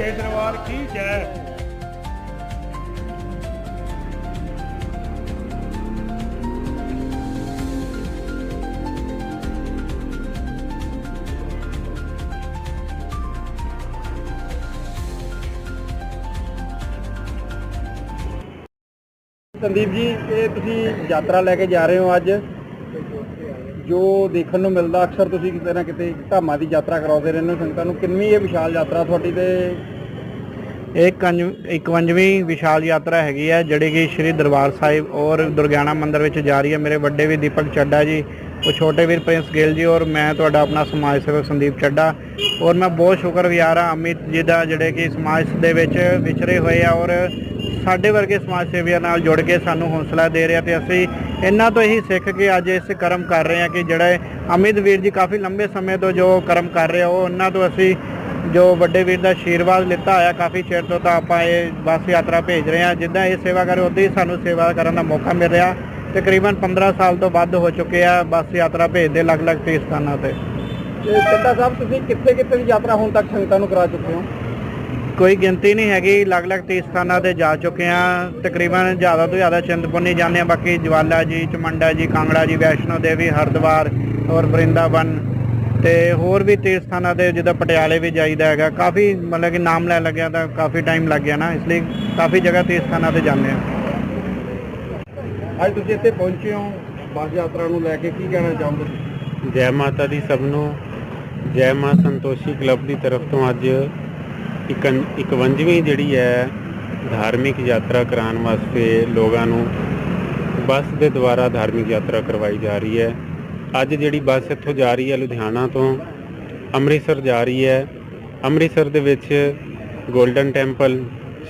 ਉਹ ਸੱਚੇ ਦਰਬਾਰ ਕੀ ਜੈ ਸੰਦੀਪ ਜੀ ਇਹ ਤੁਸੀਂ ਯਾਤਰਾ ਲੈ ਕੇ ਜਾ ਰਹੇ ਹੋ ਅੱਜ ਜੋ ਦੇਖਣ ਨੂੰ ਮਿਲਦਾ, ਅਕਸਰ ਤੁਸੀਂ ਕਿਤੇ ਨਾ ਕਿਤੇ ਧਾਮਾਂ ਦੀ ਯਾਤਰਾ ਕਰਾਉਂਦੇ ਰਹਿੰਦੇ ਹੋ, ਸੰਗਤਾਂ ਨੂੰ। ਕਿੰਨੀ ਇਹ ਵਿਸ਼ਾਲ ਯਾਤਰਾ ਤੁਹਾਡੀ ਤੇ? ਇਹ 51ਵੀਂ ਵਿਸ਼ਾਲ ਯਾਤਰਾ ਹੈਗੀ ਹੈ, ਜਿਹੜੀ ਕਿ ਸ਼੍ਰੀ ਦਰਬਾਰ ਸਾਹਿਬ ਔਰ ਦੁਰਗਿਆਣਾ ਮੰਦਿਰ ਵਿੱਚ ਜਾ ਰਹੀ ਹੈ। ਮੇਰੇ ਵੱਡੇ ਵੀ ਦੀਪਕ ਚੱਡਾ ਜੀ, ਉਹ ਛੋਟੇ ਵੀਰ ਪ੍ਰਿੰਸ ਗਿੱਲ ਜੀ ਔਰ ਮੈਂ ਤੁਹਾਡਾ ਆਪਣਾ ਸਮਾਜ ਸੇਵਕ ਸੰਦੀਪ ਚੱਡਾ। ਔਰ ਮੈਂ ਬਹੁਤ ਸ਼ੁਕਰਗੁਜ਼ਾਰ ਹਾਂ, ਅਮਿਤ ਜੀ ਦਾ, ਜਿਹੜੇ ਕਿ ਸਮਾਜ ਦੇ ਵਿੱਚ ਵਿਚਰੇ ਹੋਏ ਆ ਔਰ ਸਾਡੇ ਵਰਗੇ ਸਮਾਜ ਸੇਵੀਆਂ ਨਾਲ ਜੁੜ ਕੇ ਸਾਨੂੰ ਹੌਸਲਾ ਦੇ ਰਿਹਾ ਤੇ ਅਸੀਂ ਇਹਨਾਂ ਤੋਂ ਹੀ ਸਿੱਖ ਕੇ ਅੱਜ ਇਸ ਕਰਮ ਕਰ ਰਹੇ ਹਾਂ ਕਿ ਜਿਹੜਾ ਅਮਿਤ ਵੀਰ ਜੀ ਕਾਫੀ ਲੰਬੇ ਸਮੇਂ ਤੋਂ ਜੋ ਕਰਮ ਕਰ ਰਹੇ ਆ, ਉਹ ਉਹਨਾਂ ਤੋਂ ਅਸੀਂ ਜੋ ਵੱਡੇ ਵੀਰ ਦਾ ਆਸ਼ੀਰਵਾਦ ਲਿੱਤਾ ਹੋਇਆ ਕਾਫੀ ਚਿਰ ਤੋਂ ਤਾਂ ਆਪਾਂ ਇਹ ਬੱਸ ਯਾਤਰਾ ਭੇਜ ਰਹੇ ਹਾਂ। ਜਿੱਦਾਂ ਇਹ ਸੇਵਾ ਕਰੇ ਉਦਾਂ ਹੀ ਸਾਨੂੰ ਸੇਵਾ ਕਰਨ ਦਾ ਮੌਕਾ ਮਿਲ ਰਿਹਾ। ਤਕਰੀਬਨ 15 ਸਾਲ ਤੋਂ ਵੱਧ ਹੋ ਚੁੱਕੇ ਆ ਬੱਸ ਯਾਤਰਾ ਭੇਜਦੇ ਅਲੱਗ-ਅਲੱਗ ਤੀਰਥ ਸਥਾਨਾਂ ਤੇ ਤੇ ਸਾਹਿਬ, ਤੁਸੀਂ ਕਿੱਥੇ ਕਿੱਥੇ ਦੀ ਯਾਤਰਾ ਹੁਣ ਤੱਕ ਸੰਗਤਾਂ ਨੂੰ ਕਰਾ ਚੁੱਕੇ ਹੋ? ਕੋਈ ਗਿਣਤੀ ਨਹੀਂ ਹੈਗੀ ਅਲੱਗ-ਅਲੱਗ ਤੀਰਥ ਸਥਾਨਾਂ ਤੇ ਜਾ ਚੁੱਕੇ ਆ ਤਕਰੀਬਨ ਜ਼ਿਆਦਾ ਤੋਂ ਜ਼ਿਆਦਾ ਚਿੰਤਪੁਰਨੀ ਜਾਂਦੇ ਆ ਬਾਕੀ ਜਵਾਲਾ ਜੀ ਚਮੰਡਾ ਜੀ ਕਾਂਗੜਾ ਜੀ ਵੈਸ਼ਨੋ ਦੇਵੀ ਹਰਿਦੁਆਰ ਔਰ ਬ੍ਰਿੰਦਾਵਨ ਤੇ ਹੋਰ ਵੀ ਤੀਰਥ ਸਥਾਨਾਂ ਤੇ ਜਿੱਦਾਂ ਪਟਿਆਲੇ ਵੀ ਜਾਈਦਾ ਹੈਗਾ। ਕਾਫੀ ਮਤਲਬ ਕਿ ਨਾਮ ਲੈ ਲੱਗਿਆ ਤਾਂ ਕਾਫੀ ਟਾਈਮ ਲੱਗ ਗਿਆ ਨਾ ਇਸ ਲਈ ਕਾਫੀ ਜਗ੍ਹਾ ਤੀਰਥ ਸਥਾਨਾਂ ਤੇ ਜਾਂਦੇ ਆ ਅੱਜ ਤੁਸੀਂ ਇੱਥੇ ਪਹੁੰਚੇ ਹੋ ਬੱਸ ਯਾਤਰਾ ਨੂੰ ਲੈ ਕੇ ਕੀ ਕਹਿਣਾ ਚਾਹੋਗੇ ਜੈ ਮਾਤਾ ਦੀ ਸਭ ਨੂੰ ਜੈ ਮਾਂ ਸੰਤੋਸ਼ੀ ਕਲੱਬ ਦੀ ਤਰਫ ਤੋਂ ਅੱਜ 51ਵੀਂ ਜਿਹੜੀ ਹੈ ਧਾਰਮਿਕ ਯਾਤਰਾ ਕਰਾਉਣ ਵਾਸਤੇ ਲੋਕਾਂ ਨੂੰ ਬੱਸ ਦੇ ਦੁਆਰਾ ਧਾਰਮਿਕ ਯਾਤਰਾ ਕਰਵਾਈ ਜਾ ਰਹੀ ਹੈ। ਅੱਜ ਜਿਹੜੀ ਬੱਸ ਇੱਥੋਂ ਜਾ ਰਹੀ ਹੈ ਲੁਧਿਆਣਾ ਤੋਂ ਅੰਮ੍ਰਿਤਸਰ ਜਾ ਰਹੀ ਹੈ। ਅੰਮ੍ਰਿਤਸਰ ਦੇ ਵਿੱਚ 골ਡਨ ਟੈਂਪਲ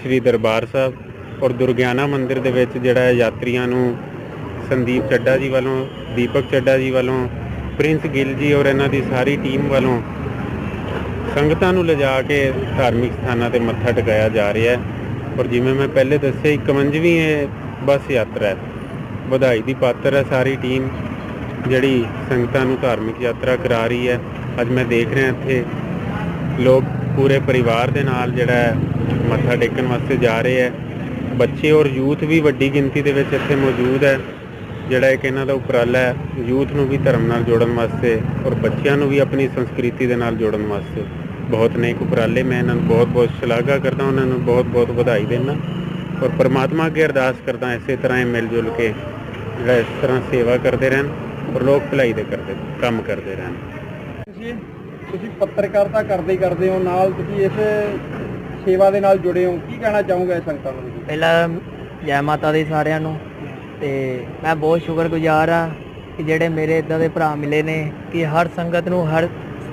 ਸ੍ਰੀ ਦਰਬਾਰ ਸਾਹਿਬ ਔਰ ਦੁਰਗਿਆਨਾ ਮੰਦਿਰ ਦੇ ਵਿੱਚ ਜਿਹੜਾ ਹੈ ਯਾਤਰੀਆਂ ਨੂੰ ਸੰਦੀਪ ਚੱਡਾ ਜੀ ਵੱਲੋਂ, ਦੀਪਕ ਚੱਡਾ ਜੀ ਵੱਲੋਂ, ਪ੍ਰਿੰਸ ਗਿੱਲ ਜੀ ਔਰ ਇਹਨਾਂ ਦੀ ਸਾਰੀ ਟੀਮ ਵੱਲੋਂ ਸੰਗਤਾਂ ਨੂੰ ਲਿਜਾ ਕੇ ਧਾਰਮਿਕ ਸਥਾਨਾਂ ਤੇ ਮੱਥਾ ਟਿਕਾਇਆ ਜਾ ਰਿਹਾ ਹੈ। ਔਰ ਜਿਵੇਂ ਮੈਂ ਪਹਿਲੇ ਦੱਸਿਆ 51ਵੀਂ ਇਹ ਬੱਸ ਯਾਤਰਾ ਹੈ। ਵਧਾਈ ਦੀ ਪਾਤਰ ਹੈ ਸਾਰੀ ਟੀਮ, ਜਿਹੜੀ ਸੰਗਤਾਂ ਨੂੰ ਧਾਰਮਿਕ ਯਾਤਰਾ ਕਰਾ ਰਹੀ ਹੈ। ਅੱਜ ਮੈਂ ਦੇਖ ਰਿਹਾ ਇੱਥੇ ਲੋਕ ਪੂਰੇ ਪਰਿਵਾਰ ਦੇ ਨਾਲ ਜਿਹੜਾ ਮੱਥਾ ਟੇਕਣ ਵਾਸਤੇ ਜਾ ਰਹੇ ਹੈ। ਬੱਚੇ ਔਰ ਯੂਥ ਵੀ ਵੱਡੀ ਗਿਣਤੀ ਦੇ ਵਿੱਚ ਇੱਥੇ ਮੌਜੂਦ ਹੈ। ਜਿਹੜਾ ਇੱਕ ਇਹਨਾਂ ਦਾ ਉਪਰਾਲਾ ਹੈ ਯੂਥ ਨੂੰ ਵੀ ਧਰਮ ਨਾਲ ਜੋੜਨ ਵਾਸਤੇ ਔਰ ਬੱਚਿਆਂ ਨੂੰ ਵੀ ਆਪਣੀ ਸੰਸਕ੍ਰਿਤੀ ਦੇ ਨਾਲ ਜੋੜਨ ਵਾਸਤੇ। ਬਹੁਤ ਨੇਕ ਉਪਰਾਲੇ ਮੈਂ ਇਹਨਾਂ ਨੂੰ ਬਹੁਤ-ਬਹੁਤ ਸ਼ਲਾਘਾ ਕਰਦਾ ਉਹਨਾਂ ਨੂੰ ਬਹੁਤ-ਬਹੁਤ ਵਧਾਈ ਦਿੰਦਾ ਔਰ ਪਰਮਾਤਮਾ ਅੱਗੇ ਅਰਦਾਸ ਕਰਦਾ ਇਸੇ ਤਰ੍ਹਾਂ ਹੀ ਮਿਲ ਜੁਲ ਕੇ ਜਿਹੜਾ ਇਸ ਤਰ੍ਹਾਂ ਸੇਵਾ ਕਰਦੇ ਰਹਿਣ ਔਰ ਲੋਕ ਭਲਾਈ ਦੇ ਕਰਦੇ ਕੰਮ ਕਰਦੇ ਰਹਿਣ। ਤੁਸੀਂ ਤੁਸੀਂ ਪੱਤਰਕਾਰਤਾ ਕਰਦੇ ਹੀ ਕਰਦੇ ਹੋ ਨਾਲ ਤੁਸੀਂ ਇਸ ਸੇਵਾ ਦੇ ਨਾਲ ਜੁੜੇ ਹੋ ਕੀ ਕਹਿਣਾ ਚਾਹੋਗੇ ਸੰਗਤਾਂ ਨੂੰ? ਪਹਿਲਾਂ ਜੈ ਮਾਤਾ ਦੀ ਸਾਰਿਆਂ ਨੂੰ ਤੇ ਮੈਂ ਬਹੁਤ ਸ਼ੁਕਰਗੁਜ਼ਾਰ ਆ ਕਿ ਜਿਹੜੇ ਮੇਰੇ ਇਦਾਂ ਦੇ ਭਰਾ ਮਿਲੇ ਨੇ ਕਿ ਹਰ ਸੰਗਤ ਨੂੰ ਹਰ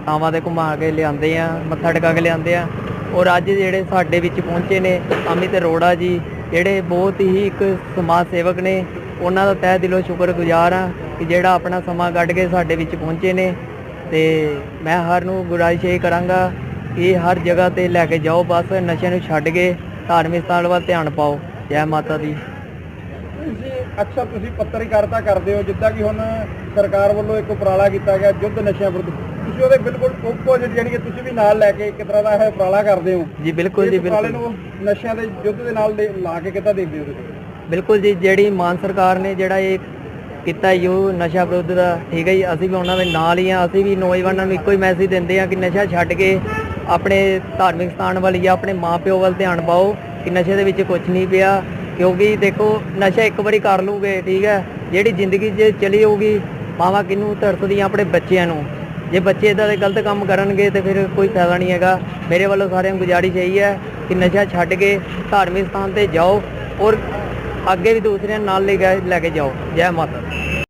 ਥਾਵਾਂ ਤੇ ਘੁਮਾ ਕੇ ਲਿਆਂਦੇ ਆ, ਮੱਥਾ ਟਿਕਾ ਕੇ ਲਿਆਂਦੇ ਆ। ਔਰ ਅੱਜ ਜਿਹੜੇ ਸਾਡੇ ਵਿੱਚ ਪਹੁੰਚੇ ਨੇ ਅਮਿਤ ਅਰੋੜਾ ਜੀ, ਜਿਹੜੇ ਬਹੁਤ ਹੀ ਇੱਕ ਸਮਾਜ ਸੇਵਕ ਨੇ, ਉਹਨਾਂ ਦਾ ਤਹਿ ਦਿਲੋਂ ਸ਼ੁਕਰਗੁਜ਼ਾਰ ਆ ਕਿ ਜਿਹੜਾ ਆਪਣਾ ਸਮਾਂ ਕੱਢ ਕੇ ਸਾਡੇ ਵਿੱਚ ਪਹੁੰਚੇ ਨੇ। ਤੇ ਮੈਂ ਹਰ ਨੂੰ ਗੁਜ਼ਾਰਿਸ਼ ਇਹ ਕਰਾਂਗਾ ਕਿ ਹਰ ਜਗ੍ਹਾ ਤੇ ਲੈ ਕੇ ਜਾਓ ਬਸ ਨਸ਼ੇ ਨੂੰ ਛੱਡ ਕੇ ਧਾਰਮਿਕ ਸਥਾਨ ਵੱਲ ਧਿਆਨ ਪਾਓ। ਜੈ ਮਾਤਾ ਦੀ। ਅਕਸਰ ਤੁਸੀਂ ਪੱਤਰਕਾਰਤਾ ਕਰਦੇ ਹੋ ਜਿੱਦਾਂ ਕਿ ਹੁਣ ਸਰਕਾਰ ਵੱਲੋਂ ਇੱਕ ਉਪਰਾਲਾ ਕੀਤਾ ਗਿਆ ਯੁੱਧ ਨਸ਼ਿਆਂ ਵਿਰੁੱਧ। ਤੁਸੀਂ ਉਹਦੇ ਬਿਲਕੁਲ ਆਪੋਜ਼ਿਟ ਜਾਣੀ ਕਿ ਤੁਸੀਂ ਵੀ ਨਾਲ ਲੈ ਕੇ ਇੱਕ ਤਰ੍ਹਾਂ ਦਾ ਇਹ ਉਪਰਾਲਾ ਕਰਦੇ ਹੋ। ਜੀ ਬਿਲਕੁਲ ਜੀ ਬਿਲਕੁਲ। ਨੂੰ ਨਸ਼ਿਆਂ ਦੇ ਯੁੱਧ ਦੇ ਨਾਲ ਲਾ ਕੇ ਕਿੱਦਾਂ ਦੇਖਦੇ ਹੋ ਤੁਸੀਂ? ਬਿਲਕੁਲ ਜੀ ਜਿਹੜੀ ਮਾਨ ਸਰਕਾਰ ਨੇ ਜਿਹੜਾ ਇਹ ਕੀਤਾ ਯੋ ਨਸ਼ਾ ਵਿਰੁੱਧ ਦਾ ਠੀਕ ਹੈ ਜੀ ਅਸੀਂ ਵੀ ਉਹਨਾਂ ਦੇ ਨਾਲ ਹੀ ਆ ਅਸੀਂ ਵੀ ਨੌਜਵਾਨਾਂ ਨੂੰ ਇੱਕੋ ਹੀ ਮੈਸੇਜ ਦਿੰਦੇ ਆ ਕਿ ਨਸ਼ਾ ਛੱਡ ਕੇ ਆਪਣੇ ਧਾਰਮਿਕ ਸਥਾਨ ਵੱਲ ਜਾਂ ਆਪਣੇ ਮਾਪਿਓ ਵੱਲ ਧਿਆਨ ਪਾਓ ਕਿ ਨਸ਼ੇ ਦੇ ਵਿੱਚ ਕੁਝ ਨਹੀਂ ਪਿਆ। ਕਿਉਂਕਿ ਦੇਖੋ, ਨਸ਼ਾ ਇੱਕ ਵਾਰੀ ਕਰ ਲੂਗੇ, ਠੀਕ ਹੈ? ਜਿਹੜੀ ਜ਼ਿੰਦਗੀ 'ਚ ਚਲੀ ਜਾਊਗੀ ਮਾਵਾਂ ਕਿਹਨੂੰ ਤਰਸਦੀਆਂ ਆਪਣੇ ਬੱਚਿਆਂ ਨੂੰ? ਜੇ ਬੱਚੇ ਇਦਾਂ ਦੇ ਗਲਤ ਕੰਮ ਕਰਨਗੇ, ਤੇ ਫਿਰ ਕੋਈ ਫਾਇਦਾ ਨਹੀਂ ਹੈਗਾ। ਮੇਰੇ ਵੱਲੋਂ ਸਾਰਿਆਂ ਨੂੰ ਗੁਜ਼ਾਰਿਸ਼ ਇਹੀ ਹੈ ਕਿ ਨਸ਼ਾ ਛੱਡ ਕੇ ਧਾਰਮਿਕ ਸਥਾਨ ਤੇ ਜਾਓ ਔਰ ਅੱਗੇ ਵੀ ਦੂਸਰਿਆਂ ਨਾਲ ਲੈ ਕੇ ਲੈ ਕੇ ਜਾਓ। ਜੈ ਮਾਤਾ